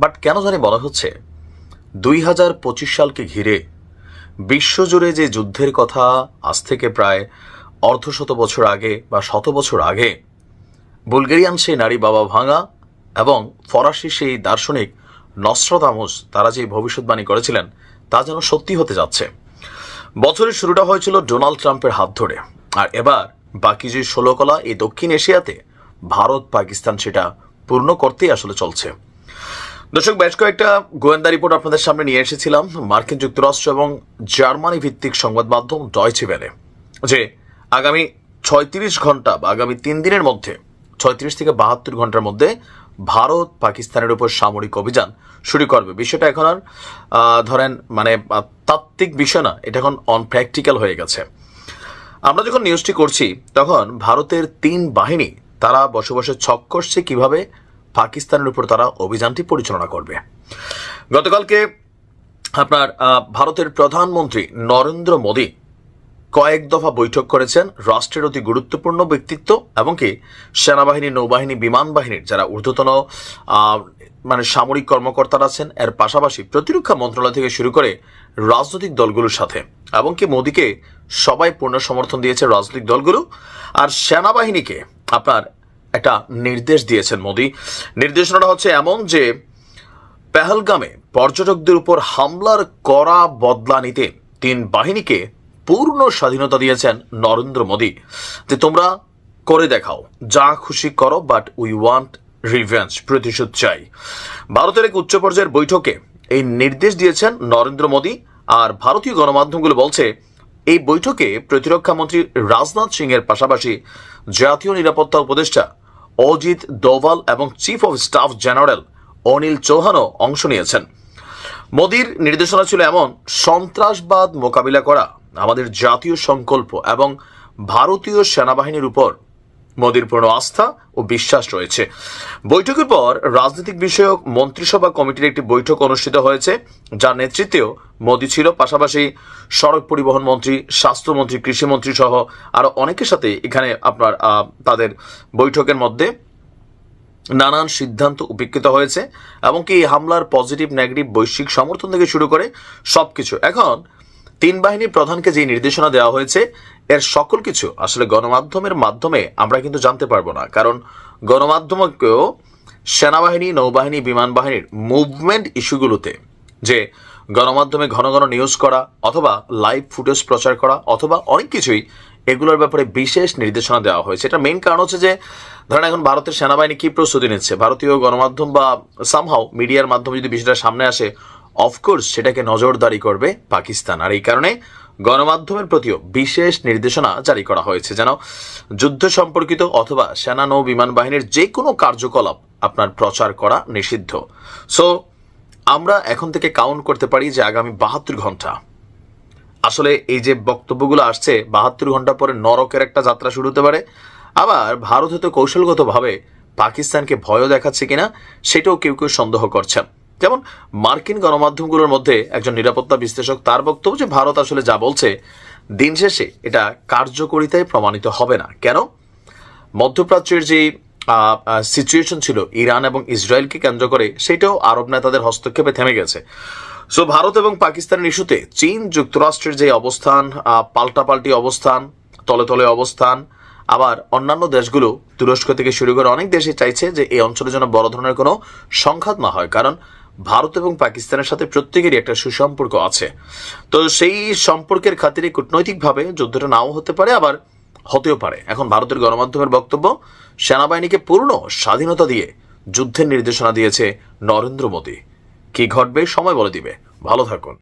But কেন জানি বলা হচ্ছে, দুই হাজার পঁচিশ সালকে ঘিরে বিশ্বজুড়ে যে যুদ্ধের কথা আজ থেকে প্রায় অর্ধশত বছর আগে বা শত বছর আগে, বুলগেরিয়ান সেই নারী বাবা ভাঙা এবং ফরাসি সেই দার্শনিক নস্রদামুস তারা যে ভবিষ্যৎবাণী করেছিলেন, তা যেন সত্যি হতে যাচ্ছে। বছরের শুরুটা হয়েছিল ডোনাল্ড ট্রাম্পের হাত ধরে। আর এবার বাকি যে ষোলো কলা এই দক্ষিণ এশিয়াতে ভারত পাকিস্তান সেটা পূর্ণ করতেই আসলে চলছে। দর্শক, বেশ কয়েকটা গোয়েন্দা রিপোর্ট আপনাদের সামনে নিয়ে এসেছিলাম। মার্কিন যুক্তরাষ্ট্র এবং জার্মানি ভিত্তিক সংবাদ মাধ্যম ডয়চে ভেলে যে আগামী ছয়ত্রিশ ঘণ্টা বা আগামী তিন দিনের মধ্যে, ছয়ত্রিশ থেকে বাহাত্তর ঘণ্টার মধ্যে ভারত পাকিস্তানের উপর সামরিক অভিযান শুরু করবে। বিষয়টা এখন আর ধরেন মানে তাত্ত্বিক বিষয় না, এটা এখন অনপ্র্যাকটিক্যাল হয়ে গেছে। আমরা যখন নিউজটি করছি, তখন ভারতের তিন বাহিনী তারা বসবাসের বসে ছক করছে কীভাবে পাকিস্তানের উপর তারা অভিযানটি পরিচালনা করবে। গতকালকে আপনার ভারতের প্রধানমন্ত্রী নরেন্দ্র মোদী কয়েক দফা বৈঠক করেছেন রাষ্ট্রের অতি গুরুত্বপূর্ণ ব্যক্তিত্ব এবং কি সেনাবাহিনী, নৌবাহিনী, বিমান বাহিনীর যারা ঊর্ধ্বতন মানে সামরিক কর্মকর্তারা আছেন, এর পাশাপাশি প্রতিরক্ষা মন্ত্রণালয় থেকে শুরু করে রাজনৈতিক দলগুলোর সাথে এবং কি মোদীকে সবাই পূর্ণ সমর্থন দিয়েছে রাজনৈতিক দলগুলো। আর সেনাবাহিনীকে আপনার একটা নির্দেশ দিয়েছেন মোদী। নির্দেশনাটা হচ্ছে এমন যে, পেহেলগামে পর্যটকদের উপর হামলার করা বদলা নিতে তিন বাহিনীকে পূর্ণ স্বাধীনতা দিয়েছেন নরেন্দ্র মোদী। যে তোমরা করে দেখাও, যা খুশি করো বাট উই ওয়ান্ট রিভেঞ্জ প্রতিশোধ চাই। ভারতের এক উচ্চ পর্যায়ের বৈঠকে এই নির্দেশ দিয়েছেন নরেন্দ্র মোদী, আর ভারতীয় গণমাধ্যমগুলো বলছে এই বৈঠকে প্রতিরক্ষা মন্ত্রী রাজনাথ সিং এর পাশাপাশি জাতীয় নিরাপত্তা উপদেষ্টা অজিত দোভাল এবং chief of staff general Anil চৌহানও অংশ নিয়েছেন। মোদির নির্দেশনা ছিল এমন, সন্ত্রাসবাদ মোকাবিলা করা, আমাদের জাতীয় সংকল্প এবং ভারতীয় সেনাবাহিনীর উপর মোদির পূর্ণ আস্থা ও বিশ্বাস রয়েছে। বৈঠকের পর রাজনৈতিক বিষয়ক মন্ত্রিসভা কমিটির একটি বৈঠক অনুষ্ঠিত হয়েছে, যার নেতৃত্বেও মোদী ছিল। পাশাপাশি সড়ক পরিবহন মন্ত্রী, স্বাস্থ্যমন্ত্রী, কৃষিমন্ত্রী সহ আরও অনেকের সাথে এখানে আপনার তাদের বৈঠকের মধ্যে নানান সিদ্ধান্ত উপেক্ষিত হয়েছে এবং কি এই হামলার পজিটিভ, নেগেটিভ, বৈশ্বিক সমর্থন থেকে শুরু করে সবকিছু। এখন তিন বাহিনীর প্রধানকে যে নির্দেশনা দেওয়া হয়েছে, এর সকল কিছু আসলে গণমাধ্যমের মাধ্যমে আমরা কিন্তু জানতে পারব না। কারণ গণমাধ্যমকেও সেনাবাহিনী, নৌবাহিনী, বিমান বাহিনীর মুভমেন্ট ইস্যুগুলোতে যে গণমাধ্যমে ঘন ঘন নিউজ করা অথবা লাইভ ফুটেজ প্রচার করা অথবা অনেক কিছুই এগুলোর ব্যাপারে বিশেষ নির্দেশনা দেওয়া হয়েছে। এটা মেন কারণ হচ্ছে যে, ধরেন এখন ভারতের সেনাবাহিনী কি প্রস্তুতি নিচ্ছে? ভারতীয় গণমাধ্যম বা সামহাও মিডিয়ার মাধ্যমে যদি বিষয়টা সামনে আসে অফকোর্স সেটাকে নজরদারি করবে পাকিস্তান। আর এই কারণে গণমাধ্যমের প্রতিও বিশেষ নির্দেশনা জারি করা হয়েছে। যেন যুদ্ধ সম্পর্কিত অথবা সেনা নৌ বিমান বাহিনীর যে কোনো কার্যকলাপ আপনার প্রচার করা নিষিদ্ধ। সো আমরা এখন থেকে কাউন্ট করতে পারি যে আগামী বাহাত্তর ঘণ্টা। আসলে এই যে বক্তব্যগুলো আসছে, বাহাত্তর ঘণ্টা পরে নরকের একটা যাত্রা শুরু হতে পারে। আবার ভারত হয়তো কৌশলগতভাবে পাকিস্তানকে ভয়ও দেখাচ্ছে কিনা, সেটাও কেউ কেউ সন্দেহ করছেন। যেমন মার্কিন গণমাধ্যমগুলোর মধ্যে একজন নিরাপত্তা বিশ্লেষক তার বক্তব্য যে ভারত আসলে যা বলছে, দিন শেষে এটা কার্যকরিতায় প্রমাণিত হবে না। কেন? মধ্যপ্রাচ্যের যে সিচুয়েশন ছিল ইরান এবং ইসরায়েলকে কেন্দ্র করে, সেটাও আরব নেতাদের হস্তক্ষেপে থেমে গেছে। সো ভারত এবং পাকিস্তানের ইস্যুতে চীন যুক্তরাষ্ট্রের যে অবস্থান পাল্টাপাল্টি অবস্থান, তলে তলে অবস্থান, আবার অন্যান্য দেশগুলো তুরস্ক থেকে শুরু করে অনেক দেশে চাইছে যে এই অঞ্চলে যেন বড় ধরনের কোনো সংঘাত না হয়, কারণ ভারত এবং পাকিস্তানের সাথে প্রত্যেকেরই একটা সুসম্পর্ক আছে। তো সেই সম্পর্কের খাতিরে কূটনৈতিকভাবে যুদ্ধটা নাও হতে পারে, আবার হতেও পারে। এখন ভারতের গণমাধ্যমের বক্তব্য, সেনাবাহিনীকে পূর্ণ স্বাধীনতা দিয়ে যুদ্ধের নির্দেশনা দিয়েছে নরেন্দ্র মোদী। কি ঘটবে, সময় বলে দিবে। ভালো থাকুন।